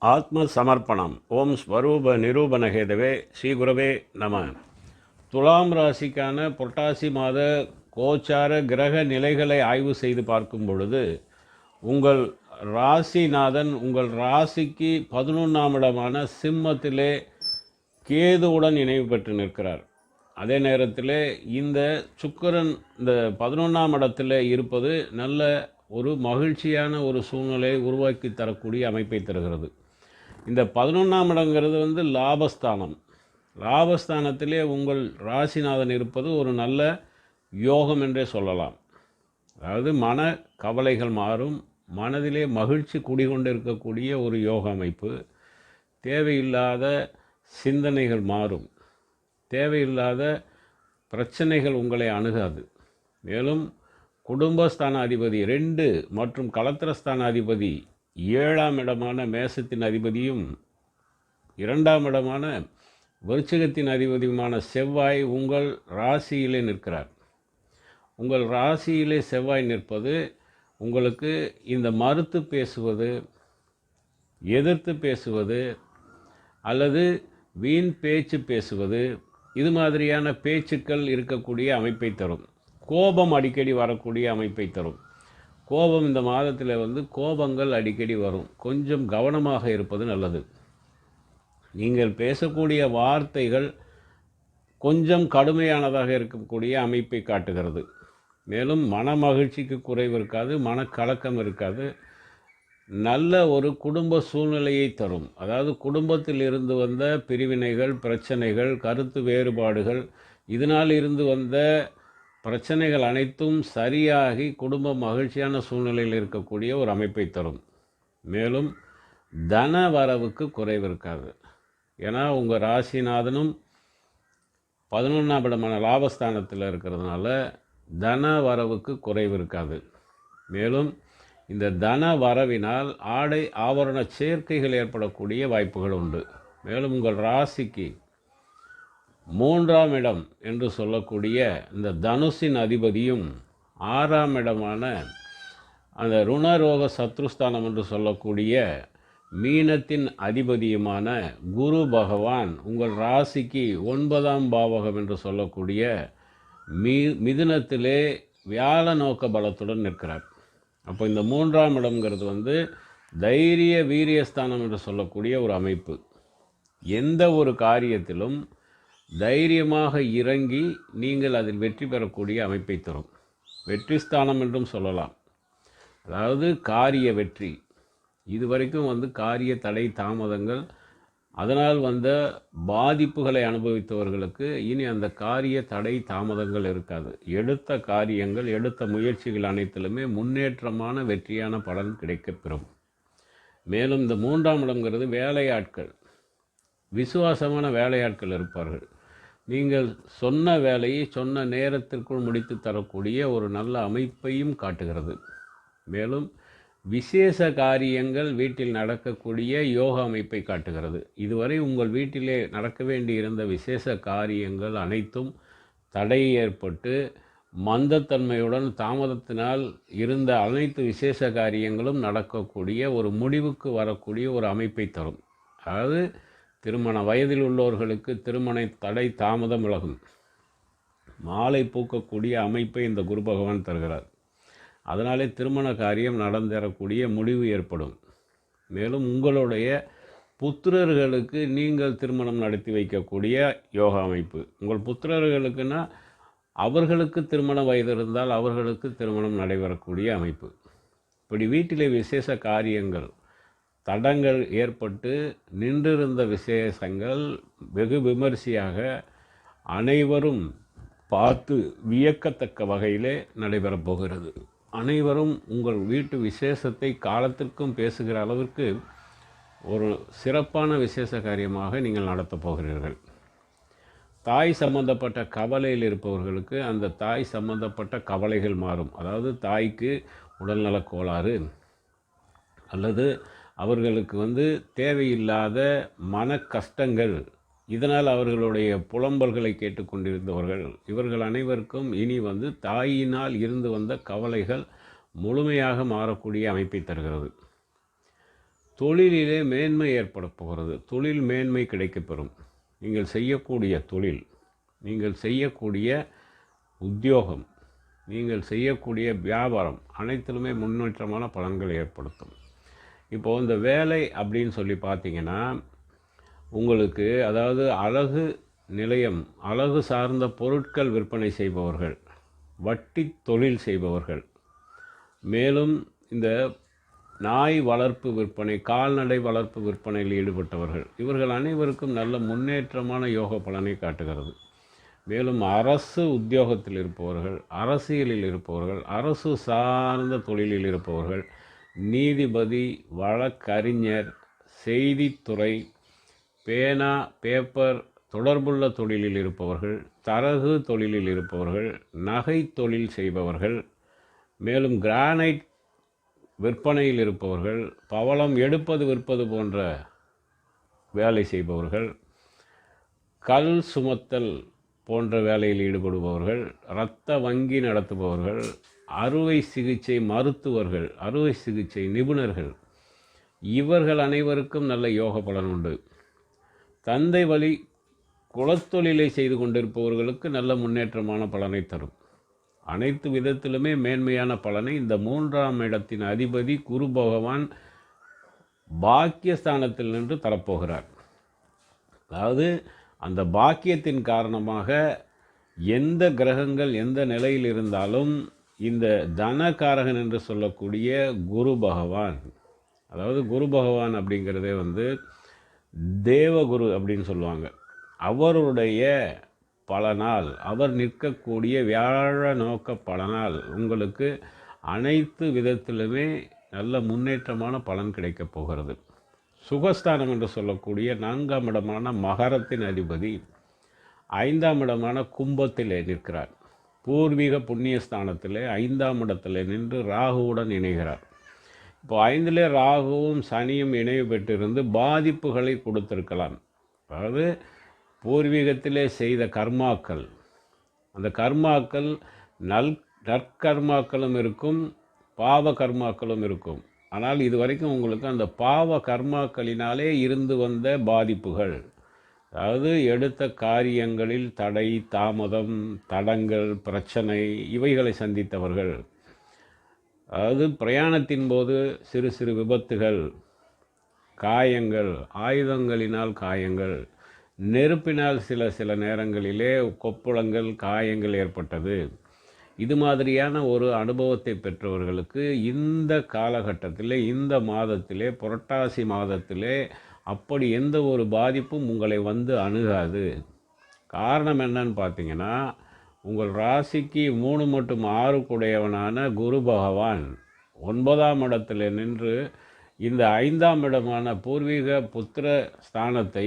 ஆத்ம சமர்ப்பணம் ஓம் ஸ்வரூப நிரூபணஹேதவே. ஸ்ரீகுரவே நம. துலாம் ராசிக்கான புரட்டாசி மாத கோச்சார கிரக நிலைகளை ஆய்வு செய்து பார்க்கும் பொழுது உங்கள் ராசிநாதன் உங்கள் ராசிக்கு பதினொன்றாம் இடமான சிம்மத்திலே கேதுவுடன் இணைவு பெற்று நிற்கிறார். அதே நேரத்தில் இந்த சுக்கிரன் இந்த பதினொன்றாம் இடத்தில் இருப்பது நல்ல ஒரு மகிழ்ச்சியான ஒரு சூழ்நிலையை உருவாக்கி தரக்கூடிய அமைப்பை தருகிறது. இந்த பதினொன்றாம் இடங்கிறது வந்து லாபஸ்தானம். லாபஸ்தானத்திலே உங்கள் ராசிநாதன் இருப்பது ஒரு நல்ல யோகம் என்றே சொல்லலாம். அதாவது மன கவலைகள் மாறும். மனதிலே மகிழ்ச்சி குடிகொண்டு இருக்கக்கூடிய ஒரு யோக அமைப்பு. தேவையில்லாத சிந்தனைகள் மாறும். தேவையில்லாத பிரச்சனைகள் உங்களை அணுகாது. மேலும் குடும்பஸ்தான அதிபதி ரெண்டு மற்றும் கலத்திரஸ்தான அதிபதி ஏழாம் இடமான மேசத்தின் அதிபதியும் இரண்டாம் இடமான விருச்சகத்தின் அதிபதியுமான செவ்வாய் உங்கள் ராசியிலே நிற்கிறார். உங்கள் ராசியிலே செவ்வாய் நிற்பது உங்களுக்கு இந்த மறுத்து பேசுவது எதிர்த்து பேசுவது அல்லது வீண் பேச்சு பேசுவது இது மாதிரியான பேச்சுக்கள் இருக்கக்கூடிய அமைப்பை தரும். கோபம் அடிக்கடி வரக்கூடிய அமைப்பை தரும். கோபம் இந்த மாதத்தில் வந்து கோபங்கள் அடிக்கடி வரும். கொஞ்சம் கவனமாக இருப்பது நல்லது. நீங்கள் பேசக்கூடிய வார்த்தைகள் கொஞ்சம் கடுமையானதாக இருக்கக்கூடிய அமைப்பை காட்டுகிறது. மேலும் மன மகிழ்ச்சிக்கு குறைவு இருக்காது மனக்கலக்கம் இருக்காது. நல்ல ஒரு குடும்ப சூழ்நிலையை தரும். அதாவது குடும்பத்தில் இருந்து வந்த பிரிவினைகள் பிரச்சனைகள் கருத்து வேறுபாடுகள் இதனால் இருந்து வந்த பிரச்சனைகள் அனைத்தும் சரியாகி குடும்பம் மகிழ்ச்சியான சூழ்நிலையில் இருக்கக்கூடிய ஒரு அமைப்பை தரும். மேலும் தன வரவுக்கு குறைவு இருக்காது. ஏன்னா உங்கள் ராசிநாதனும் பதினொன்றாம் இடமான லாபஸ்தானத்தில் இருக்கிறதுனால தன வரவுக்கு குறைவு இருக்காது. மேலும் இந்த தன வரவினால் ஆடை ஆவரண சேர்க்கைகள் ஏற்படக்கூடிய வாய்ப்புகள் உண்டு. மேலும் உங்கள் ராசிக்கு மூன்றாம் இடம் என்று சொல்லக்கூடிய இந்த தனுஷின் அதிபதியும் ஆறாம் இடமான அந்த ருணரோக சத்ருஸ்தானம் என்று சொல்லக்கூடிய மீனத்தின் அதிபதியுமான குரு பகவான் உங்கள் ராசிக்கு ஒன்பதாம் பாவகம் என்று சொல்லக்கூடிய மீ மிதுனத்திலே வியாழ நோக்க பலத்துடன் நிற்கிறார். அப்போ இந்த மூன்றாம் இடம்ங்கிறது வந்து தைரிய வீரியஸ்தானம் என்று சொல்லக்கூடிய ஒரு அமைப்பு. எந்த ஒரு காரியத்திலும் தைரியமாக இறங்கி நீங்கள் அதில் வெற்றி பெறக்கூடிய அமைப்பை தரும். வெற்றி ஸ்தானம் என்றும் சொல்லலாம். அதாவது காரிய வெற்றி. இதுவரைக்கும் வந்து காரிய தடை தாமதங்கள் அதனால் வந்த பாதிப்புகளை அனுபவித்தவர்களுக்கு இனி அந்த காரிய தடை தாமதங்கள் இருக்காது. எடுத்த காரியங்கள் எடுத்த முயற்சிகள் அனைத்திலுமே முன்னேற்றமான வெற்றியான பலன் கிடைக்கப்பெறும். மேலும் இந்த மூன்றாம் இடங்கிறது வேலையாட்கள். விசுவாசமான வேலையாட்கள் இருப்பார்கள். நீங்கள் சொன்ன வேலையை சொன்ன நேரத்திற்குள் முடித்து தரக்கூடிய ஒரு நல்ல அமைப்பையும் காட்டுகிறது. மேலும் விசேஷ காரியங்கள் வீட்டில் நடக்கக்கூடிய யோகா அமைப்பை காட்டுகிறது. இதுவரை உங்கள் வீட்டிலே நடக்க வேண்டியிருந்த விசேஷ காரியங்கள் அனைத்தும் தடை ஏற்பட்டு மந்தத்தன்மையுடன் தாமதத்தினால் இருந்த அனைத்து விசேஷ காரியங்களும் நடக்கக்கூடிய ஒரு முடிவுக்கு வரக்கூடிய ஒரு அமைப்பை தரும். அதாவது திருமண வயதில் உள்ளவர்களுக்கு திருமண தடை தாமதம் விலகும். மாலை பூக்கக்கூடிய அமைப்பை இந்த குரு பகவான் தருகிறார். அதனாலே திருமண காரியம் நடந்தேறக்கூடிய முடிவு ஏற்படும். மேலும் உங்களுடைய புத்திரர்களுக்கு நீங்கள் திருமணம் நடத்தி வைக்கக்கூடிய யோகா அமைப்பு. உங்கள் புத்திரர்களுக்குன்னா அவர்களுக்கு திருமண வயது இருந்தால் அவர்களுக்கு திருமணம் நடைபெறக்கூடிய அமைப்பு. இப்படி வீட்டிலே விசேஷ காரியங்கள் தடங்கள் ஏற்பட்டு நின்றிருந்த விசேஷங்கள் வெகு விமரிசையாக அனைவரும் பார்த்து வியக்கத்தக்க வகையிலே நடைபெறப் போகிறது. அனைவரும் உங்கள் வீட்டு விசேஷத்தை காலத்திற்கும் பேசுகிற அளவிற்கு ஒரு சிறப்பான விசேஷ காரியமாக நீங்கள் நடத்தப் போகிறீர்கள். தாய் சம்பந்தப்பட்ட கவலையில் இருப்பவர்களுக்கு அந்த தாய் சம்பந்தப்பட்ட கவலைகள் மாறும். அதாவது தாய்க்கு உடல்நலக் கோளாறு அல்லது அவர்களுக்கு வந்து தேவையில்லாத மன கஷ்டங்கள். இதனால் அவர்களுடைய புலம்பல்களை கேட்டுக்கொண்டிருந்தவர்கள் இவர்கள் அனைவருக்கும் இனி வந்து தாயினால் இருந்து வந்த கவலைகள் முழுமையாக மாறக்கூடிய அமைப்பை தருகிறது. தொழிலிலே மேன்மை ஏற்பட போகிறது. தொழில் மேன்மை கிடைக்கப்பெறும் நீங்கள் செய்யக்கூடிய தொழில் நீங்கள் செய்யக்கூடிய உத்தியோகம் நீங்கள் செய்யக்கூடிய வியாபாரம் அனைத்திலுமே முன்னேற்றமான பலன்களை ஏற்படுத்தும். இப்போது இந்த வேலை அப்படின்னு சொல்லி பார்த்தீங்கன்னா உங்களுக்கு அதாவது அழகு நிலையம் அழகு சார்ந்த பொருட்கள் விற்பனை செய்பவர்கள் வட்டி தொழில் செய்பவர்கள். மேலும் இந்த நாய் வளர்ப்பு விற்பனை கால்நடை வளர்ப்பு விற்பனையில் ஈடுபட்டவர்கள் இவர்கள் அனைவருக்கும் நல்ல முன்னேற்றமான யோக பலனை காட்டுகிறது. மேலும் அரசு உத்தியோகத்தில் இருப்பவர்கள் அரசியலில் இருப்பவர்கள் அரசு சார்ந்த தொழிலில் இருப்பவர்கள் நீதிபதி வழக்கறிஞர் செய்தித்துறை பேனா பேப்பர் தொடர்புள்ள தொழிலில் இருப்பவர்கள் தரகு தொழிலில் இருப்பவர்கள் நகை தொழில் செய்பவர்கள் மேலும் கிரானைட் விற்பனையில் இருப்பவர்கள் பவளம் எடுப்பது விற்பது போன்ற வேலை செய்பவர்கள் கல் சுமத்தல் போன்ற வேலையில் ஈடுபடுபவர்கள் இரத்த வங்கி நடத்துபவர்கள் அறுவை சிகிச்சை மருத்துவர்கள் அறுவை சிகிச்சை நிபுணர்கள். இவர்கள் அனைவருக்கும் நல்ல யோக பலன் உண்டு. தந்தை வழி குலத்தொழிலை செய்து கொண்டிருப்பவர்களுக்கு நல்ல முன்னேற்றமான பலனை தரும். அனைத்து விதத்திலுமே மேன்மையான பலனை இந்த மூன்றாம் இடத்தின் அதிபதி குரு பகவான் பாக்கியஸ்தானத்தில் நின்று தரப்போகிறார். அதாவது அந்த பாக்கியத்தின் காரணமாக எந்த கிரகங்கள் எந்த நிலையில் இருந்தாலும் இந்த தனகாரகன் என்று சொல்லக்கூடிய குரு பகவான் அதாவது குரு பகவான் அப்படிங்கிறதே வந்து தேவகுரு அப்படின்னு சொல்லுவாங்க. அவருடைய பலனால் அவர் நிற்கக்கூடிய வியாழ நோக்க பலனால் உங்களுக்கு அனைத்து விதத்திலுமே நல்ல முன்னேற்றமான பலன் கிடைக்கப் போகிறது. சுகஸ்தானம் என்று சொல்லக்கூடிய நான்காம் இடமான மகரத்தின் அதிபதி ஐந்தாம் இடமான கும்பத்திலே நிற்கிறார். பூர்வீக புண்ணியஸ்தானத்தில் ஐந்தாம் இடத்திலே நின்று ராகுவுடன் இணைகிறார். இப்போ ஐந்திலே ராகுவும் சனியும் இணைவு பெற்றிருந்து பாதிப்புகளை கொடுத்திருக்கலாம். அதாவது பூர்வீகத்திலே செய்த கர்மாக்கள். அந்த கர்மாக்கள் நல் நற்கர்மாக்களும் இருக்கும் பாவ கர்மாக்களும் இருக்கும். ஆனால் இது வரைக்கும் உங்களுக்கு அந்த பாவ கர்மாக்களினாலே இருந்து வந்த பாதிப்புகள். அதாவது எடுத்த காரியங்களில் தடை தாமதம் தடங்கள் பிரச்சனை இவைகளை சந்தித்தவர்கள். அதாவது பிரயாணத்தின் போது சிறு சிறு விபத்துகள் காயங்கள் ஆயுதங்களினால் காயங்கள் நெருப்பினால் சில சில நேரங்களிலே கொப்புளங்கள் காயங்கள் ஏற்பட்டது. இது மாதிரியான ஒரு அனுபவத்தை பெற்றவர்களுக்கு இந்த காலகட்டத்தில் இந்த மாதத்திலே புரட்டாசி மாதத்திலே அப்படி எந்த ஒரு பாதிப்பும் உங்களை வந்து அணுகாது. காரணம் என்னன்னு பார்த்தீங்கன்னா உங்கள் ராசிக்கு மூணு மற்றும் ஆறுக்குடையவனான குரு பகவான் ஒன்பதாம் இடத்தில் நின்று இந்த ஐந்தாம் இடமான பூர்வீக புத்திர ஸ்தானத்தை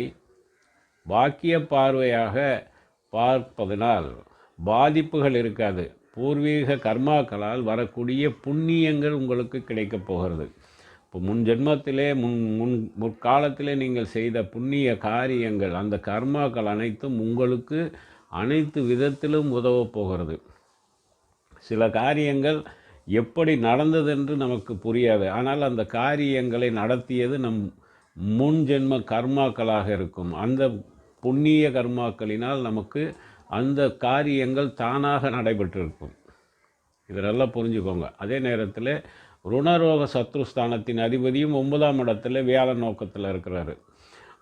பாக்கிய பார்வையாக பார்ப்பதனால் பாதிப்புகள் இருக்காது. பூர்வீக கர்மாக்களால் வரக்கூடிய புண்ணியங்கள் உங்களுக்கு கிடைக்கப் போகிறது. இப்போ முன் ஜென்மத்திலே முன் முன் முற்காலத்திலே நீங்கள் செய்த புண்ணிய காரியங்கள் அந்த கர்மாக்கள் அனைத்தும் உங்களுக்கு அனைத்து விதத்திலும் உதவப் போகிறது. சில காரியங்கள் எப்படி நடந்தது என்று நமக்கு புரியாது. ஆனால் அந்த காரியங்களை நடத்தியது நம் முன் ஜென்ம கர்மாக்களாக இருக்கும். அந்த புண்ணிய கர்மாக்களினால் நமக்கு அந்த காரியங்கள் தானாக நடைபெற்றிருக்கும். இதெல்லாம் புரிஞ்சுக்கோங்க. அதே நேரத்தில் ருணரோக சத்ருஸ்தானத்தின் அதிபதியும் ஒன்பதாம் இடத்துல வியாழ நோக்கத்தில் இருக்கிறாரு.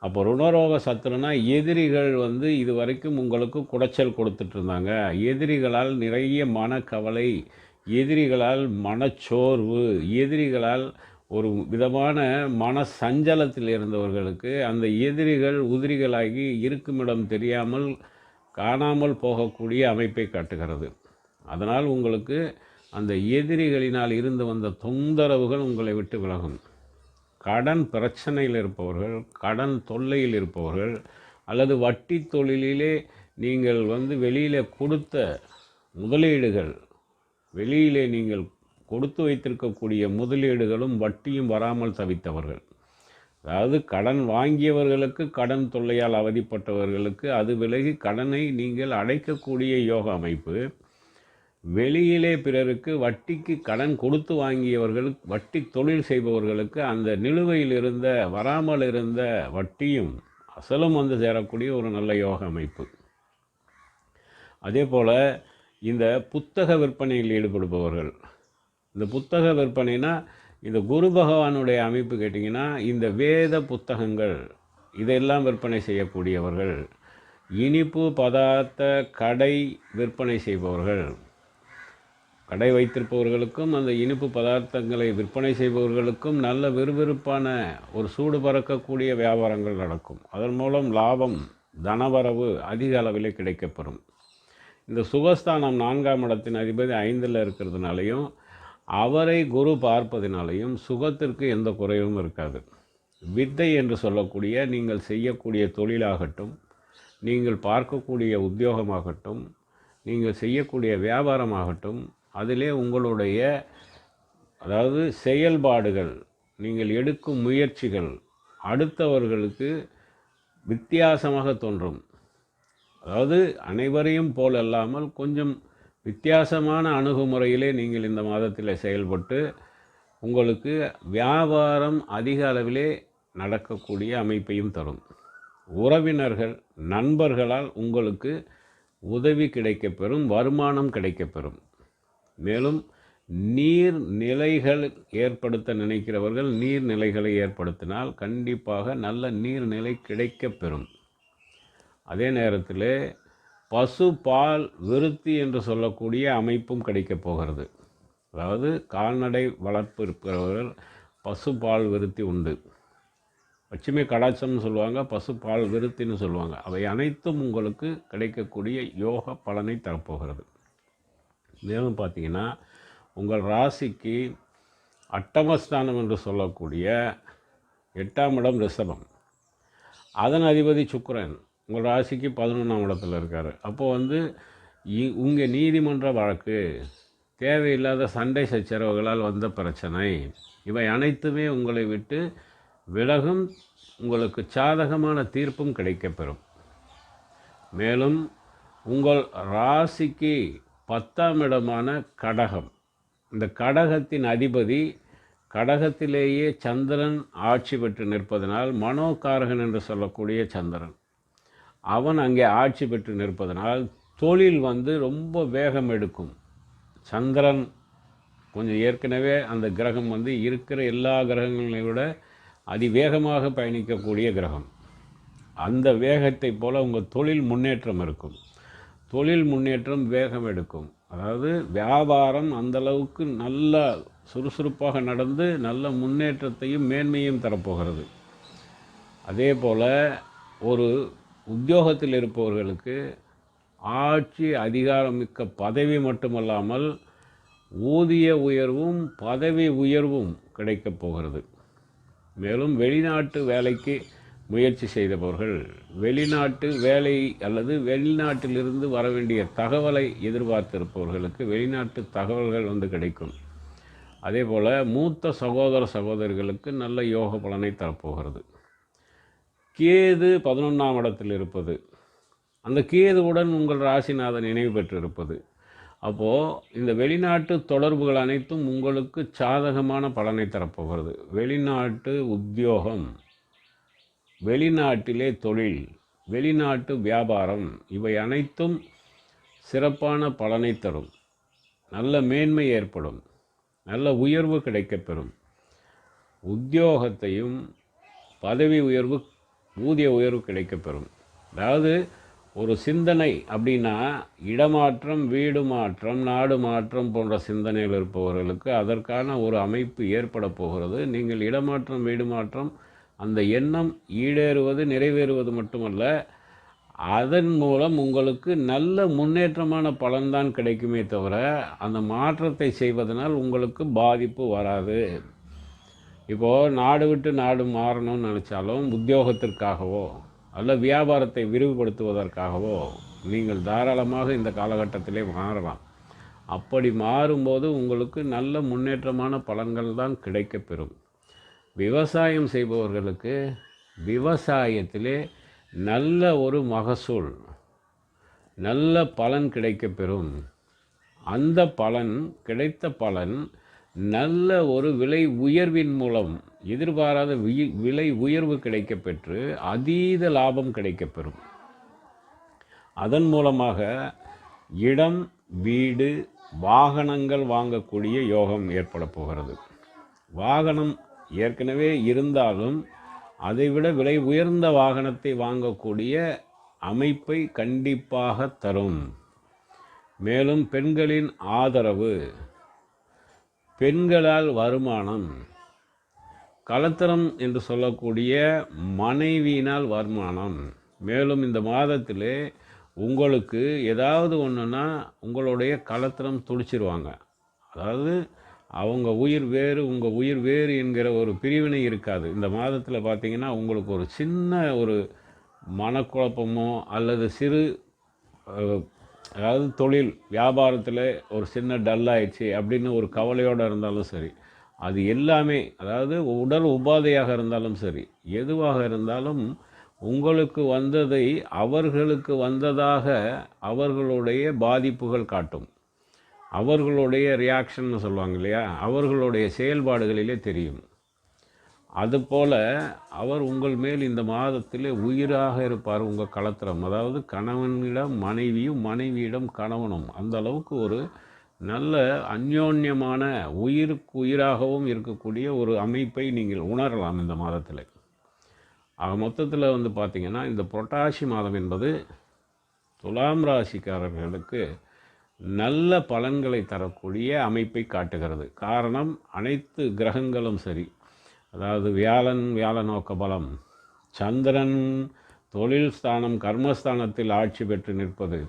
அப்போ ருணரோக சத்துருனா எதிரிகள் வந்து இது வரைக்கும் உங்களுக்கு குடைச்சல் கொடுத்துட்டு இருந்தாங்க எதிரிகளால் நிறைய மனக்கவலை எதிரிகளால் மனச்சோர்வு எதிரிகளால் ஒரு விதமான மன சஞ்சலத்தில் இருந்தவர்களுக்கு அந்த எதிரிகள் உதிரிகளாகி இருக்குமிடம் தெரியாமல் காணாமல் போகக்கூடிய அமைப்பை காட்டுகிறது. அதனால் உங்களுக்கு அந்த எதிரிகளினால் இருந்து வந்த தொந்தரவுகள் உங்களை விட்டு விலகும். கடன் பிரச்சனையில் இருப்பவர்கள் கடன் தொல்லையில் இருப்பவர்கள் அல்லது வட்டி தொழிலிலே நீங்கள் வந்து வெளியில் கொடுத்த முதலீடுகள் வெளியிலே நீங்கள் கொடுத்து வைத்திருக்கக்கூடிய முதலீடுகளும் வட்டியும் வராமல் தவித்தவர்கள். அதாவது கடன் வாங்கியவர்களுக்கு கடன் தொல்லையால் அவதிப்பட்டவர்களுக்கு அது விலகி கடனை நீங்கள் அடைக்கக்கூடிய யோக அமைப்பு. வெளியிலே பிறருக்கு வட்டிக்கு கடன் கொடுத்து வாங்கியவர்களுக்கு வட்டி தொழில் செய்பவர்களுக்கு அந்த நிலுவையில் இருந்த வராமல் இருந்த வட்டியும் அசலும் வந்து சேரக்கூடிய ஒரு நல்ல யோக அமைப்பு. அதே போல் இந்த புத்தக விற்பனையில் ஈடுபடுபவர்கள். இந்த புத்தக விற்பனைனா இந்த குரு பகவானுடைய அமைப்பு கேட்டிங்கன்னா இந்த வேத புத்தகங்கள் இதெல்லாம் விற்பனை செய்யக்கூடியவர்கள். இனிப்பு பதார்த்த கடை விற்பனை செய்பவர்கள். கடை வைத்திருப்பவர்களுக்கும் அந்த இனிப்பு பதார்த்தங்களை விற்பனை செய்பவர்களுக்கும் நல்ல விறுவிறுப்பான ஒரு சூடு பறக்கக்கூடிய வியாபாரங்கள் நடக்கும். அதன் மூலம் லாபம் தனவரவு அதிக அளவில் கிடைக்கப்பெறும். இந்த சுகஸ்தானம் நான்காம் இடத்தின் அதிபதி ஐந்தில் இருக்கிறதுனாலையும் அவரை குரு பார்ப்பதினாலையும் சுகத்திற்கு எந்த குறைவும் இருக்காது. வித்தை என்று சொல்லக்கூடிய நீங்கள் செய்யக்கூடிய தொழிலாகட்டும் நீங்கள் பார்க்கக்கூடிய உத்தியோகமாகட்டும் நீங்கள் செய்யக்கூடிய வியாபாரமாகட்டும் அதிலே உங்களுடைய அதாவது செயல்பாடுகள் நீங்கள் எடுக்கும் முயற்சிகள் அடுத்தவர்களுக்கு வித்தியாசமாக தோன்றும். அதாவது அனைவரையும் போல் அல்லாமல் கொஞ்சம் வித்தியாசமான அணுகுமுறையிலே நீங்கள் இந்த மாதத்தில் செயல்பட்டு உங்களுக்கு வியாபாரம் அதிக அளவிலே நடக்கக்கூடிய அமைப்பையும் தரும். உறவினர்கள் நண்பர்களால் உங்களுக்கு உதவி கிடைக்கப்பெறும் வருமானம் கிடைக்கப்பெறும். மேலும் நீர் நிலைகள் ஏற்படுத்த நினைக்கிறவர்கள் நீர்நிலைகளை ஏற்படுத்தினால் கண்டிப்பாக நல்ல நீர்நிலை கிடைக்கப்பெறும். அதே நேரத்தில் பசு பால் விருத்தி என்று சொல்லக்கூடிய அமைப்பும் கிடைக்கப் போகிறது. அதாவது கால்நடை வளர்ப்பு இருக்கிறவர்கள் பசு பால் விருத்தி உண்டு. பச்சுமை கடாச்சம்னு சொல்லுவாங்க பசு பால் விருத்தின்னு சொல்லுவாங்க. அவை அனைத்தும் உங்களுக்கு கிடைக்கக்கூடிய யோக பலனை தரப்போகிறது. மேலும் பார்த்தீங்கன்னா உங்கள் ராசிக்கு அட்டமஸ்தானம் என்று சொல்லக்கூடிய எட்டாம் இடம் ரிஷபம். அதன் அதிபதி சுக்கரன். உங்கள் ராசிக்கு பதினொன்றாம் இடத்துல இருக்கார். அப்போது வந்து இ- நீதிமன்ற வழக்கு தேவையில்லாத சண்டை சச்சரவுகளால் வந்த பிரச்சனை. இவை அனைத்துமே உங்களை விட்டு விலகும் உங்களுக்கு சாதகமான தீர்ப்பும் கிடைக்கப்பெறும். மேலும் உங்கள் ராசிக்கு பத்தாம் இடமான கடகம். இந்த கடகத்தின் அதிபதி கடகத்திலேயே சந்திரன் ஆட்சி பெற்று நிற்பதனால் மனோகாரகன் என்று சொல்லக்கூடிய சந்திரன். அவன் அங்கே ஆட்சி பெற்று நிற்பதனால் தொழில் வந்து ரொம்ப வேகம் எடுக்கும். சந்திரன் கொஞ்சம் ஏற்கனவே அந்த கிரகம் வந்து இருக்கிற எல்லா கிரகங்களை விட அதிவேகமாக பயணிக்கக்கூடிய கிரகம். அந்த வேகத்தை போல் உங்கள் தொழில் முன்னேற்றம் இருக்கும். தொழில் முன்னேற்றம் வேகம் எடுக்கும். அதாவது வியாபாரம் அந்த அளவுக்கு நல்ல சுறுசுறுப்பாக நடந்து நல்ல முன்னேற்றத்தையும் மேன்மையும் தரப்போகிறது. அதே போல் ஒரு உத்தியோகத்தில் இருப்பவர்களுக்கு ஆட்சி அதிகாரமிக்க பதவி மட்டுமல்லாமல் ஊதிய உயர்வும் பதவி உயர்வும் கிடைக்கப் போகிறது. மேலும் வெளிநாட்டு வேலைக்கு முயற்சி செய்தவர்கள் வெளிநாட்டு வேலை அல்லது வெளிநாட்டிலிருந்து வர வேண்டிய தகவலை எதிர்பார்த்திருப்பவர்களுக்கு வெளிநாட்டு தகவல்கள் வந்து கிடைக்கும். அதே போல் மூத்த சகோதர சகோதரிகளுக்கு நல்ல யோக பலனை தரப்போகிறது. கேது பதினொன்றாம் இடத்தில் இருப்பது. அந்த கேதுவுடன் உங்கள் ராசிநாதன் நினைவு பெற்றிருப்பது. அப்போது இந்த வெளிநாட்டு தொடர்புகள் அனைத்தும் உங்களுக்கு சாதகமான பலனை தரப்போகிறது. வெளிநாட்டு உத்தியோகம் வெளிநாட்டிலே தொழில் வெளிநாட்டு வியாபாரம் இவை அனைத்தும் சிறப்பான பலனை தரும். நல்ல மேன்மை ஏற்படும். நல்ல உயர்வு கிடைக்கப்பெறும் உத்தியோகத்தையும் பதவி உயர்வு ஊதிய உயர்வு கிடைக்கப்பெறும் அதாவது ஒரு சிந்தனை அப்படின்னா இடமாற்றம் வீடு மாற்றம் நாடு மாற்றம் போன்ற சிந்தனையில் இருப்பவர்களுக்கு அதற்கான ஒரு அமைப்பு ஏற்பட போகிறது. நீங்கள் இடமாற்றம் வீடு மாற்றம் அந்த எண்ணம் ஈடேறுவது நிறைவேறுவது மட்டுமல்ல அதன் மூலம் உங்களுக்கு நல்ல முன்னேற்றமான பலன்தான் கிடைக்குமே தவிர அந்த மாற்றத்தை செய்வதனால் உங்களுக்கு பாதிப்பு வராது. இப்போது நாடு விட்டு நாடு மாறணும்னு நினச்சாலும் உத்தியோகத்திற்காகவோ அல்ல வியாபாரத்தை விரிவுபடுத்துவதற்காகவோ நீங்கள் தாராளமாக இந்த காலகட்டத்திலே மாறலாம். அப்படி மாறும்போது உங்களுக்கு நல்ல முன்னேற்றமான பலன்கள் தான் கிடைக்கப்பெறும். விவசாயம் செய்பவர்களுக்கு விவசாயத்திலே நல்ல ஒரு மகசூல் நல்ல பலன் கிடைக்கப்பெறும் அந்த பலன் கிடைத்த பலன் நல்ல ஒரு விலை உயர்வின் மூலம் எதிர்பாராத விலை உயர்வு கிடைக்கப்பெற்று அதீத லாபம் கிடைக்கப்பெறும் அதன் மூலமாக இடம் வீடு வாகனங்கள் வாங்கக்கூடிய யோகம் ஏற்பட போகிறது. வாகனம் ஏற்கனவே இருந்தாலும் அதைவிட விலை உயர்ந்த வாகனத்தை வாங்கக்கூடிய அமைப்பை கண்டிப்பாக தரும். மேலும் பெண்களின் ஆதரவு பெண்களால் வருமானம் கலத்தரம் என்று சொல்லக்கூடிய மனைவியினால் வருமானம். மேலும் இந்த மாதத்திலே உங்களுக்கு ஏதாவது ஒன்றுன்னா உங்களுடைய கலத்திரம் துடிச்சிருவாங்க. அதாவது அவங்க உயிர் வேறு உங்கள் உயிர் வேறு என்கிற ஒரு பிரிவினை இருக்காது. இந்த மாதத்தில் பார்த்தீங்கன்னா உங்களுக்கு ஒரு சின்ன ஒரு மனக்குழப்பமோ அல்லது சிறு அதாவது தொழில் வியாபாரத்தில் ஒரு சின்ன டல் ஆயிடுச்சு அப்படின்னு ஒரு கவலையோடு இருந்தாலும் சரி அது எல்லாமே அதாவது உடல் உபாதையாக இருந்தாலும் சரி எதுவாக இருந்தாலும் உங்களுக்கு வந்ததை அவர்களுக்கு வந்ததாக அவர்களுடைய பாதிப்புகள் காட்டும். அவர்களுடைய ரியாக்ஷன் சொல்லுவாங்க இல்லையா? அவர்களுடைய செயல்பாடுகளிலே தெரியும். அதுபோல் அவர் உங்கள் மேல் இந்த மாதத்திலே உயிராக இருப்பார் உங்கள் கலத்திரம் அதாவது கணவனிடம் மனைவியும் மனைவியிடம் கணவனும். அந்த அளவுக்கு ஒரு நல்ல அந்யோன்யமான உயிருக்கு உயிராகவும் இருக்கக்கூடிய ஒரு அமைப்பை நீங்கள் உணரலாம் இந்த மாதத்தில். ஆக மொத்தத்தில் வந்து பார்த்திங்கன்னா இந்த புரட்டாசி மாதம் என்பது துலாம் ராசிக்காரர்களுக்கு நல்ல பலன்களை தரக்கூடிய அமைப்பை காட்டுகிறது. காரணம் அனைத்து கிரகங்களும் சரி. அதாவது வியாழன் வியாழ நோக்க பலம். சந்திரன் தொழில் ஸ்தானம் கர்மஸ்தானத்தில் ஆட்சி பெற்று நிற்பது.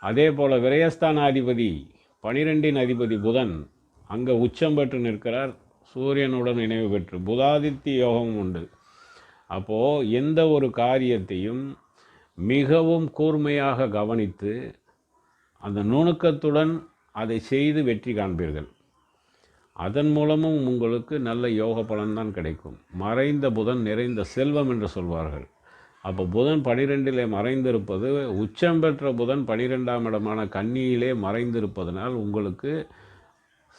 அதே போல் விரயஸ்தான அதிபதி பனிரெண்டின் அதிபதி புதன் அங்கே உச்சம் பெற்று நிற்கிறார். சூரியனுடன் நினைவு பெற்று புதாதித்ய யோகம் உண்டு. அப்போது எந்த ஒரு காரியத்தையும் மிகவும் கூர்மையாக கவனித்து அந்த நுணுக்கத்துடன் அதை செய்து வெற்றி காண்பீர்கள். அதன் மூலமும் உங்களுக்கு நல்ல யோக பலன்தான் கிடைக்கும். மறைந்த புதன் நிறைந்த செல்வம் என்று சொல்வார்கள். அப்போ புதன் பனிரெண்டிலே மறைந்திருப்பது உச்சம் பெற்ற புதன் பனிரெண்டாம் இடமான கன்னியிலே மறைந்திருப்பதனால் உங்களுக்கு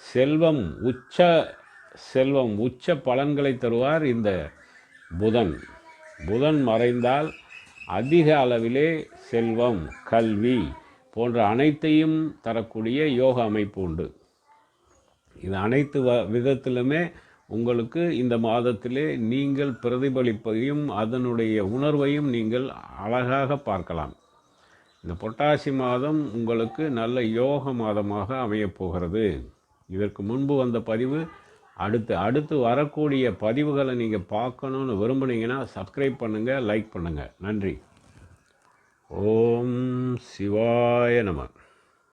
செல்வம் உச்ச செல்வம் உச்ச பலன்களை தருவார் இந்த புதன். புதன் மறைந்தால் அதிக அளவிலே செல்வம் கல்வி போன்ற அனைத்தையும் தரக்கூடிய யோக அமைப்பு உண்டு. இது அனைத்து வ விதத்திலுமே உங்களுக்கு இந்த மாதத்திலே நீங்கள் பிரதிபலிப்பையும் அதனுடைய உணர்வையும் நீங்கள் அழகாக பார்க்கலாம். இந்த பொட்டாசி மாதம் உங்களுக்கு நல்ல யோக மாதமாக அமையப் போகிறது. இதற்கு முன்பு வந்த பதிவு அடுத்து அடுத்து வரக்கூடிய பதிவுகளை நீங்கள் பார்க்கணுன்னு விரும்புனீங்கன்னா சப்ஸ்கிரைப் பண்ணுங்கள் லைக் பண்ணுங்கள் நன்றி. ஓம் சிவாய நம